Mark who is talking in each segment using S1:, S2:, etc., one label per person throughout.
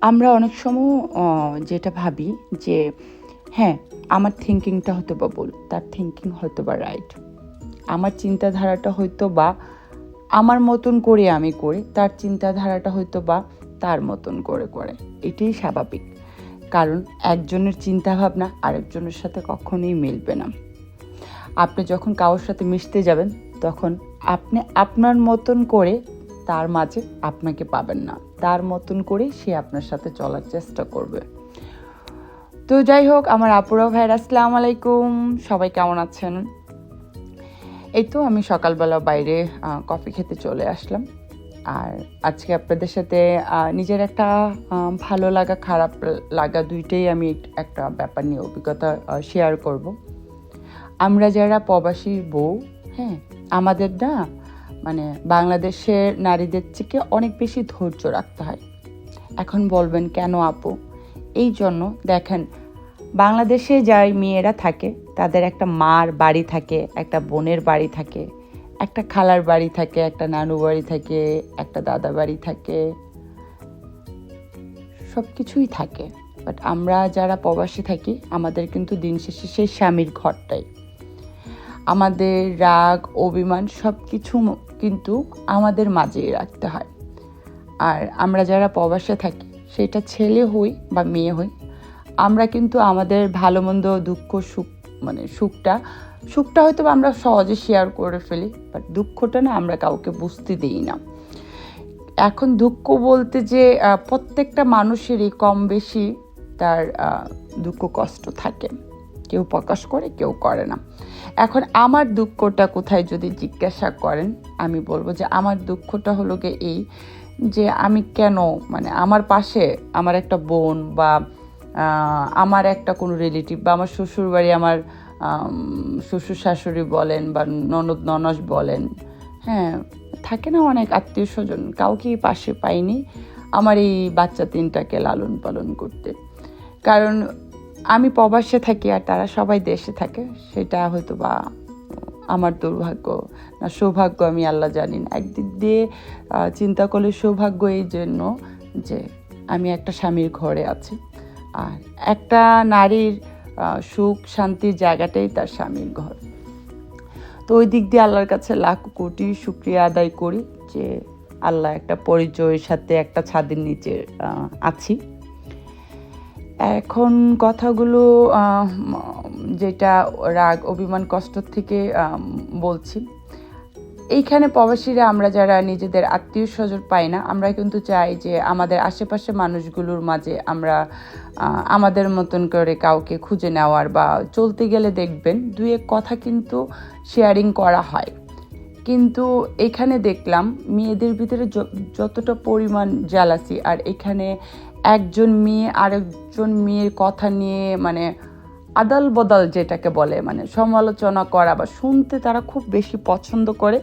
S1: আমরা অনেক সময় যেটা ভাবি যে হ্যাঁ আমার থিঙ্কিংটা হয়তো বা ভুল, তার থিঙ্কিং হয়তো বা রাইট আমার চিন্তাধারাটা হয়তো বা আমার মতন করে আমি করি, তার চিন্তাধারাটা হয়তো বা তার মতন করে করে। এটাই স্বাভাবিক। কারণ একজনের চিন্তাভাবনা আরেকজনের সাথে কখনোই মিলবে না। আপনি যখন কারোর সাথে মিশতে যাবেন, তখন আপনি আপনার মতন করে তার মাঝে আপনাকে পাবেন না। তার মতন করে সে আপনার সাথে চলার চেষ্টা করবে। তো যাই হোক, আমার আপুরা ভাইয়ের, আসসালামু আলাইকুম। সবাই কেমন আছেন? এই তো আমি সকালবেলা বাইরে কফি খেতে চলে আসলাম। আর আজকে আপনাদের সাথে নিজের একটা ভালো লাগা, খারাপ লাগা দুইটাই আমি একটা ব্যাপার নিয়ে অভিজ্ঞতা শেয়ার করব। আমরা যারা প্রবাসী বউ হ্যাঁ আমাদের না মানে বাংলাদেশের নারীদের থেকে অনেক বেশি ধৈর্য রাখতে হয়। এখন বলবেন কেন আপু? এই জন্য দেখেন, বাংলাদেশে যাই মেয়েরা থাকে, তাদের একটা মার বাড়ি থাকে, একটা বোনের বাড়ি থাকে, একটা খালার বাড়ি থাকে, একটা নানু বাড়ি থাকে, একটা দাদা বাড়ি থাকে সব কিছুই থাকে। বাট আমরা যারা প্রবাসী থাকি, আমাদের কিন্তু দিন শেষে সেই স্বামীর ঘরটাই। আমাদের রাগ, অভিমান সব কিছু কিন্তু আমাদের মাঝেই রাখতে হয়। আর আমরা যারা প্রবাসে থাকি, সেটা ছেলে হই বা মেয়ে হই, আমরা কিন্তু আমাদের ভালো মন্দ দুঃখ, সুখ মানে সুখটা সুখটা হয়তো আমরা সহজে শেয়ার করে ফেলি বাট দুঃখটা না আমরা কাউকে বুঝতে দিই না। এখন দুঃখ বলতে যে প্রত্যেকটা মানুষেরই কম বেশি তার দুঃখ কষ্ট থাকে। কেউ প্রকাশ করে, কেউ করে না। এখন আমার দুঃখটা কোথায় যদি জিজ্ঞাসা করেন, আমি বলব যে আমার দুঃখটা হলো গিয়ে এই যে আমি কেন মানে আমার পাশে আমার একটা বোন বা আমার একটা কোনো রিলেটিভ বা আমার শ্বশুরবাড়ি আমার শ্বশুর শাশুড়ি বলেন বা ননদ ননস বলেন হ্যাঁ থাকে না অনেক আত্মীয় স্বজন, কাউকেই পাশে পাইনি আমার এই বাচ্চা তিনটাকে লালন পালন করতে। কারণ আমি প্রবাসে থাকি আর তারা সবাই দেশে থাকে, সেটা হয়তো বা আমার দুর্ভাগ্য। না, সৌভাগ্য আমি আল্লাহ জানি না। একদিক দিয়ে চিন্তা করলে সৌভাগ্য এই জন্য যে আমি একটা স্বামীর ঘরে আছি। আর একটা নারীর সুখ, শান্তির জায়গাটাই তার স্বামীর ঘর। তো ওই দিক দিয়ে আল্লাহর কাছে লাখ কোটি শুক্রিয়া আদায় করি যে আল্লাহ একটা পরিচয়ের সাথে একটা ছাদের নিচে আছি। এখন কথাগুলো যেটা রাগ, অভিমান, কষ্ট থেকে বলছি। এইখানে প্রবাসীরা আমরা যারা নিজেদের আত্মীয় স্বজন পাই না, আমরা কিন্তু চাই যে আমাদের আশেপাশে মানুষগুলোর মাঝে আমরা আমাদের মতন করে কাউকে খুঁজে নেওয়ার বা চলতে গেলে দেখবেন দুই এক কথা কিন্তু শেয়ারিং করা হয়। কিন্তু এখানে দেখলাম মেয়েদের ভিতরে যতটা পরিমাণ জ্বালাসি আর এখানে একজন মেয়ে আরেকজন মেয়ের কথা নিয়ে মানে আদাল বদাল যেটাকে বলে মানে সমালোচনা করা বা শুনতে তারা খুব বেশি পছন্দ করে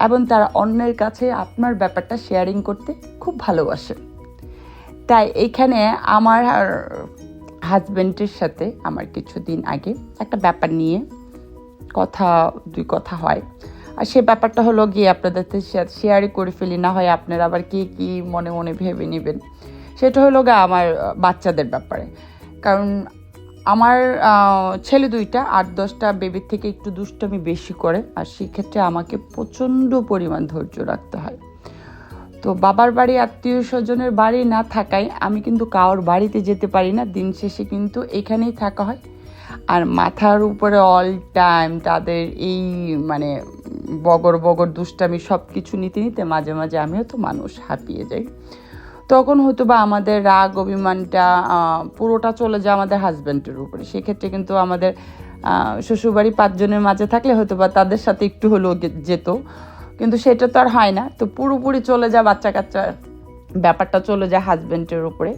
S1: এবং তারা অন্যের কাছে আপনার ব্যাপারটা শেয়ারিং করতে খুব ভালোবাসে। তাই এখানে আমার হাজব্যান্ডের সাথে আমার কিছুদিন আগে একটা ব্যাপার নিয়ে কথা, দুই কথা হয়। আর সে ব্যাপারটা হলো গিয়ে আপনাদের শেয়ারই করে ফেলি, না হয় আপনারা আবার কে কী মনে মনে ভেবে নেবেন। সেটা হলো গিয়ে আমার বাচ্চাদের ব্যাপারে। কারণ আমার ছেলে দুইটা, আট দশটা বেবির থেকে একটু দুষ্টামি বেশি করে, আর সেক্ষেত্রে আমাকে প্রচণ্ড পরিমাণ ধৈর্য রাখতে হয়। তো বাবার বাড়ি, আত্মীয় স্বজনের বাড়ি না থাকায় আমি কিন্তু কারোর বাড়িতে যেতে পারি না, দিন শেষে কিন্তু এখানেই থাকা হয়। আর মাথার উপরে অল টাইম তাদের এই মানে বগর বগর দুষ্টামি সব কিছু নিতে নিতে মাঝে মাঝে আমিও তো মানুষ হাঁপিয়ে যাই। তখন হয়তো বা আমাদের রাগ, অভিমানটা পুরোটা চলে যায় আমাদের হাজব্যান্ডের উপরে। সেক্ষেত্রে কিন্তু আমাদের শ্বশুরবাড়ি পাঁচজনের মাঝে থাকলে হয়তো বা তাদের সাথে একটু হলেও যেত। কিন্তু সেটা তো আর হয় না। তো পুরোপুরি চলে যায় বাচ্চা কাচ্চা ব্যাপারটা চলে যায় হাজব্যান্ডের উপরে।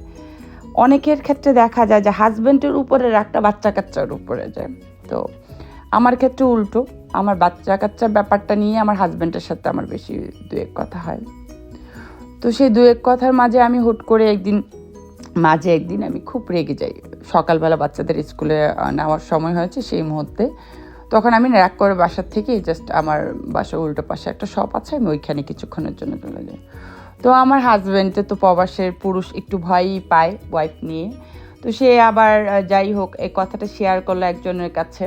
S1: অনেকের ক্ষেত্রে দেখা যায় যে হাজব্যান্ডের উপরে রাগটা বাচ্চা কাচ্চার উপরে যায়। তো আমার ক্ষেত্রে উল্টো। আমার বাচ্চা কাচ্চার ব্যাপারটা নিয়ে আমার হাজব্যান্ডের সাথে আমার বেশি দু এক কথা হয়। তো সেই দু এক কথার মাঝে আমি হুট করে একদিন, মাঝে একদিন আমি খুব রেগে যাই। সকালবেলা বাচ্চাদের স্কুলে নেওয়ার সময় হয়েছে সেই মুহূর্তে। তখন আমি রাগ করে বাসার থেকে জাস্ট আমার বাসার উল্টো পাশে একটা শপ আছে, আমি ওইখানে কিছুক্ষণের জন্য চলে যাই। তো আমার হাজব্যান্ডে তো প্রবাসের পুরুষ একটু ভয়ই পায় ওয়াইফ নিয়ে। তো সে আবার যাই হোক, এই কথাটা শেয়ার করল একজনের কাছে।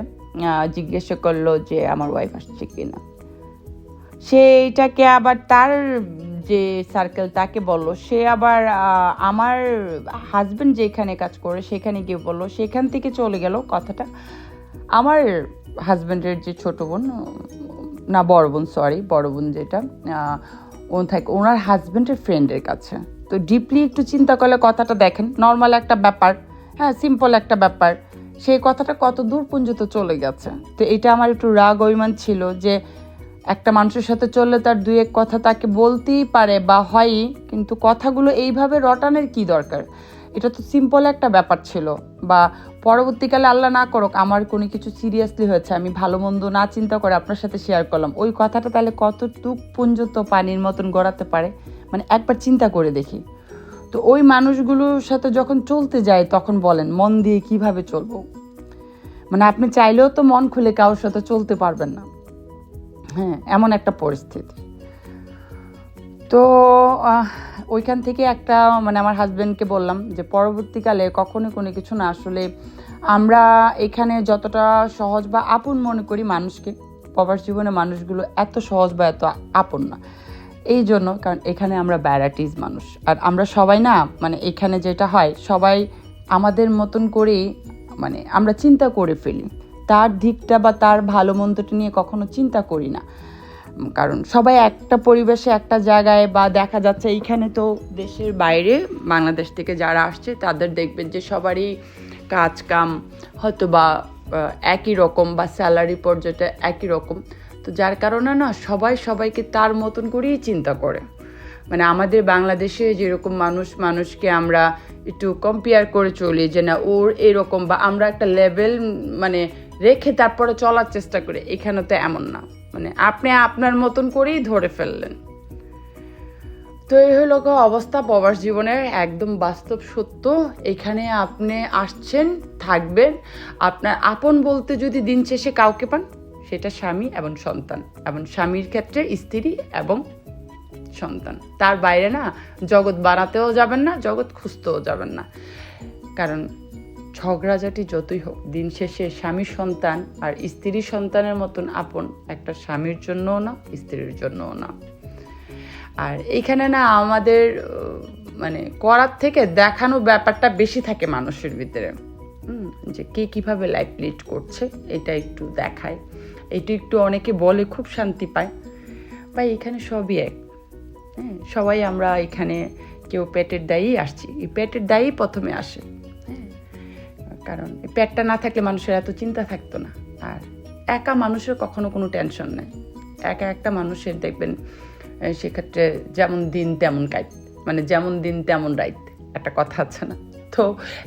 S1: জিজ্ঞাসা করল যে আমার ওয়াইফ আসছে কিনা। সে এইটাকে আবার তার যে সার্কেল তাকে বলল সে আবার আমার হাজব্যান্ড যেখানে কাজ করে সেখানে গিয়ে বলল সেখান থেকে চলে গেল কথাটা। আমার হাজব্যান্ডের যে ছোট বোন না বড় বোন সরি বড় বোন যেটা আহ, ও থাকে ওনার হাজবেন্ডের ফ্রেন্ডের কাছে। তো ডিপলি একটু চিন্তা করলে কথাটা দেখেন নর্মাল একটা ব্যাপার হ্যাঁ সিম্পল একটা ব্যাপার। সেই কথাটা কত দূর পর্যন্ত চলে গেছে। তো এটা আমার একটু রাগ, অভিমান ছিল যে একটা মানুষের সাথে চললে তার দুই এক কথা তাকে বলতেই পারে বা হয়ই, কিন্তু কথাগুলো এইভাবে রটানের কি দরকার? এটা তো সিম্পল একটা ব্যাপার ছিল। বা পরবর্তীকালে আল্লাহ না করুক, আমার কোনো কিছু সিরিয়াসলি হয়েছে, আমি ভালো মন্দ না চিন্তা করে আপনার সাথে শেয়ার করলাম। ওই কথাটা তাহলে কতটুক পর্যন্ত পানির মতন গড়াতে পারে? মানে একবার চিন্তা করে দেখি। তো ওই মানুষগুলোর সাথে যখন চলতে যায়, তখন বলেন, মন দিয়ে কীভাবে চলবো? মানে আপনি চাইলেও তো মন খুলে কারোর সাথে চলতে পারবেন না। হ্যাঁ এমন একটা পরিস্থিতি। তো ওইখান থেকে একটা মানে আমার হাজব্যান্ডকে বললাম যে, পরবর্তীকালে কখনো কোনো কিছু না, আসলে আমরা এখানে যতটা সহজ বা আপন মনে করি মানুষকে, প্রবাস জীবনে মানুষগুলো এত সহজ বা এত আপন না। এই জন্য, কারণ এখানে আমরা ব্যারাটিস মানুষ। আর আমরা সবাই না মানে এখানে যেটা হয়, সবাই আমাদের মতন করেই মানে আমরা চিন্তা করে ফেলি। তার দিকটা বা তার ভালো মন্দটা নিয়ে কখনো চিন্তা করি না। কারণ সবাই একটা পরিবেশে, একটা জায়গায়, বা দেখা যাচ্ছে এইখানে তো দেশের বাইরে, বাংলাদেশ থেকে যারা আসছে, তাদের দেখবেন যে সবারই কাজ কাম হয়তো বা একই রকম বা স্যালারি পর্যায়টা একই রকম। তো যার কারণে না সবাই সবাইকে তার মতন করেই চিন্তা করে। মানে আমাদের বাংলাদেশে যেরকম মানুষ, মানুষকে আমরা একটু কম্পেয়ার করে চলি যে না ওর এরকম বা আমরা একটা লেভেল মানে রেখে তারপরে চলার চেষ্টা করি, এখানে তো এমন না। মানে আপনি আপনার মতন করেই ধরে ফেললেন। তো এই হলো অবস্থা প্রবাস জীবনের একদম বাস্তব সত্য। এখানে আপনি আসছেন, থাকবেন। আপনার আপন বলতে যদি দিন শেষে কাউকে পান সেটা স্বামী এবং সন্তান এবং স্বামীর ক্ষেত্রে স্ত্রী এবং সন্তান। তার বাইরে না জগৎ বাড়াতেও যাবেন না, জগৎ খুঁজতেও যাবেন না। কারণ ঝগড়াঝাটি যতই হোক, দিন শেষে স্বামী সন্তান আর স্ত্রী সন্তানের মতন আপন একটা স্বামীর জন্যও না, স্ত্রীর জন্যও না। আর এইখানে না আমাদের মানে করার থেকে দেখানো ব্যাপারটা বেশি থাকে মানুষের ভিতরে। যে কে কীভাবে লাইফ লিড করছে, এটা একটু দেখায়। এটা একটু অনেকে বলে খুব শান্তি পায়। বা এখানে সবই এক। হ্যাঁ সবাই আমরা এখানে কেউ পেটের দায়ী আসছি। এই পেটের দায়ী প্রথমে আসে। হ্যাঁ কারণ পেটটা না থাকলে মানুষের এত চিন্তা থাকতো না। আর একা মানুষের কখনো কোনো টেনশন নেই। একা একটা মানুষের দেখবেন সেক্ষেত্রে যেমন দিন তেমন কাইট মানে যেমন দিন তেমন রাইট একটা কথা আছে না? তো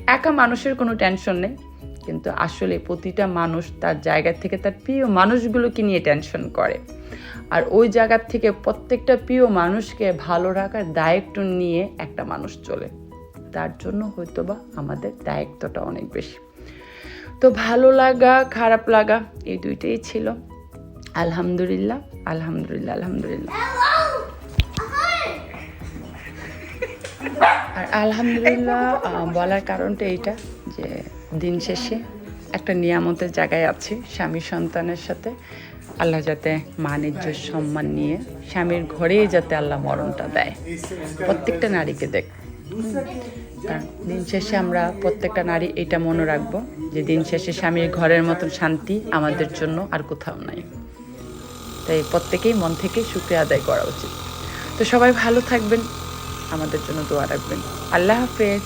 S1: একা মানুষের কোনো টেনশন নেই। কিন্তু আসলে প্রতিটা মানুষ তার জায়গা থেকে তার প্রিয় মানুষগুলোকে নিয়ে টেনশন করে। আর ওই জায়গার থেকে প্রত্যেকটা প্রিয় মানুষকে ভালো রাখার দায়িত্ব নিয়ে একটা মানুষ চলে। তার জন্য হয়তো বা আমাদের দায়িত্বটা অনেক বেশি। তো ভালো লাগা, খারাপ লাগা, এই দুইটাই ছিল। আলহামদুলিল্লাহ আলহামদুলিল্লাহ আলহামদুলিল্লাহ। আর আলহামদুলিল্লাহ বলার কারণটা এইটা যে দিন শেষে একটা নিয়ামতের জায়গায় আছি স্বামী সন্তানের সাথে। আল্লাহ যাতে মানিজ্য, সম্মান নিয়ে স্বামীর ঘরেই যাতে আল্লাহ মরণটা দেয়। প্রত্যেকটা নারীকে দেখ। দিন শেষে আমরা প্রত্যেকটা নারী এটা মনে রাখব যে দিন শেষে স্বামীর ঘরের মতন শান্তি আমাদের জন্য আর কোথাও নাই। তাই প্রত্যেকেই মন থেকে শুক্রিয়া আদায় করা উচিত। তো সবাই ভালো থাকবেন, আমাদের জন্য দোয়া রাখবেন। আল্লাহ হাফেজ।